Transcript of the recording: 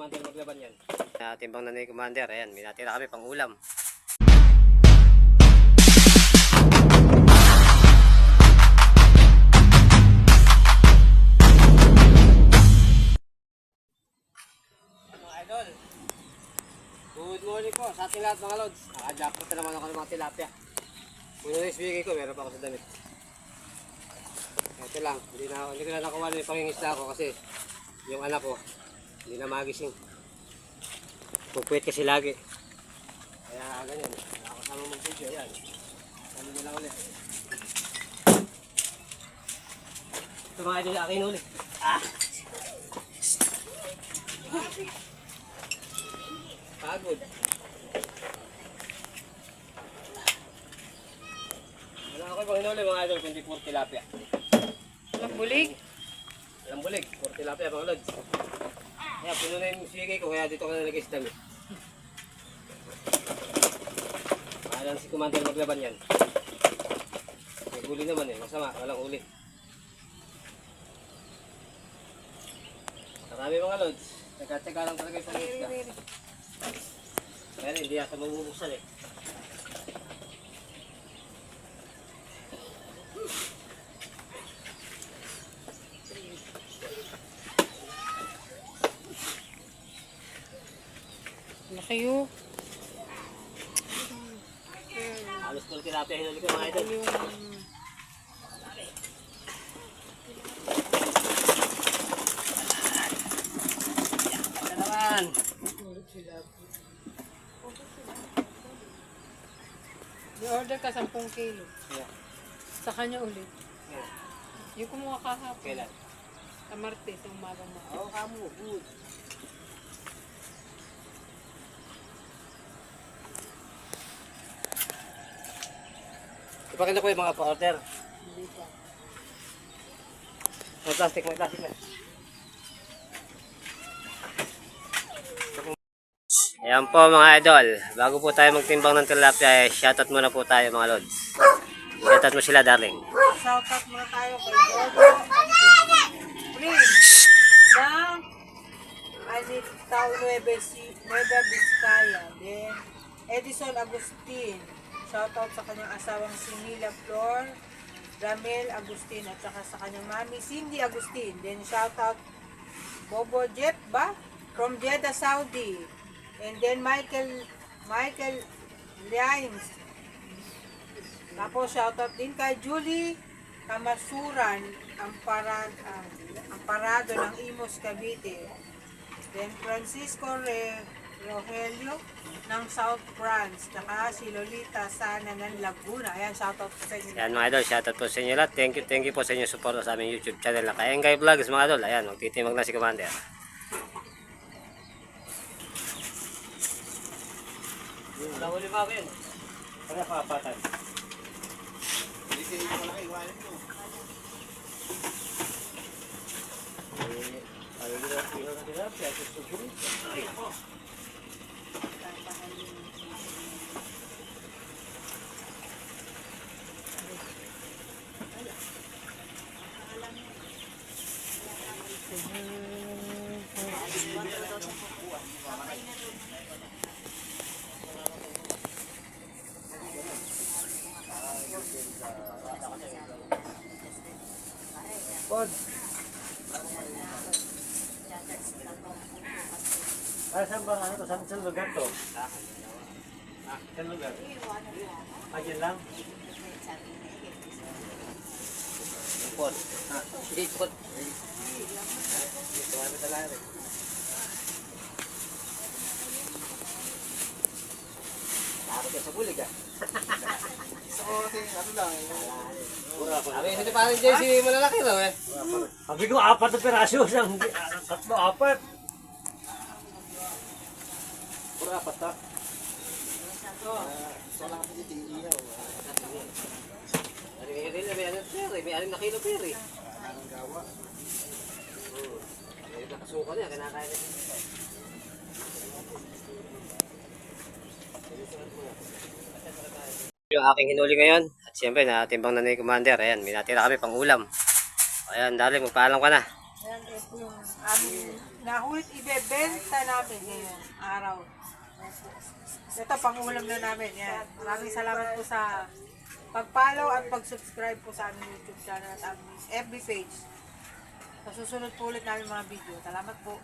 Commander maglaban yan. Natimbang na ni Commander. Ayan, may natira kami pang ulam. Good morning po sa ating lahat mga lods. Nakajakot na naman ako ng mga tilapia. Muna na isbigay ko, meron pa ako sa damit. Ito lang, hindi na, hindi ko na nakuha na yung pangingisda ko kasi yung anak ko, hindi na magising. Pupwet kasi lagi. Kaya ganyan, ako sama mag-video, ayan. Ano nila ulit. Ito mga idol, akin ulit. Ah! Pagod. Wala ako pang hinuli mga idol, kundi puro tilapia. Walang bulig. Walang bulig, puro tilapia mga lods. Kaya puno na yung sige ko, kaya dito ko na damit. Maalam si Commander maglaban yan. May huli naman eh, masama, walang huli. Marami mga lods. Teka-teka lang talaga yung pangisda. Kaya hindi yata mabubuksan eh. Laki yun. Halos puro tilapia hinuli ko mga idol. Yung... Naman. I-order ka 10 kilo. Yeah. Sa kanya ulit. Yeah. Yung kumuha kahapon. Kailan? Sa Martes, umaga mo. Oo, kamo. Good. Ipakita ko yung mga pa-order. Pa. May plastic, may plastic na. Ayan po mga idol. Bago po tayo magtimbang ng tilapia, eh, shoutout muna po tayo mga lods. Shoutout mo sila darling. Shout out muna tayo kay Jojo. Prince. Ng Anitao Nueva Vizcaya. Then, Edison Agustin. Shout out sa kanyang asawang si Mila Flor. Ramel Agustin at saka sa kanyang mami Cindy Agustin. Then shout out Bobo Jeff ba? From Jeddah, Saudi. And then Michael Michael Limes. Tapos shoutout din kay Julie Kamasuran, ang parad ang, ang parado ng Imos Cavite. Then Francisco Re, Rogelio ng South France, tsaka si Lolita Sana ng Laguna. Ayan, shoutout po sa inyo. Ayan mga idol, shoutout po sa inyo lahat. Thank you, thank you po sa inyong support sa aming YouTube channel na Kaengay Vlogs mga idol. Ayan, magtitimag na si Commander. Wala huli ba ako yun? Kaya kapatan. Pod. Ah, saan ba ano to? Saan, saan lugar to? Ah, saan lugar? Ah, lang? Pod. Ah, hindi, pod. Dito kami sa lari. Takot ka sa bulig ah. Sabi, hindi pa rin dyan si malalaki raw eh. Sabi ko, apat na piraso. Isang, tatlo, apat. Puro apat ta. Ano yung rila, may anong pere, may anong na kilo pere. Anong gawa? May nakasuka niya, kinakain niya. Yung aking hinuli ngayon, at siyempre natimbang na ni Commander, ayan, may natira kami pang ulam. Ayan, darling, magpaalam ka na. Ayan, ito yung aming nahulit ibebenta namin ngayon, araw. Ito, pangulam na namin. Yan. Maraming salamat po sa pag-follow at pag-subscribe po sa aming YouTube channel at aming FB page. Sa susunod po ulit namin mga video. Salamat po.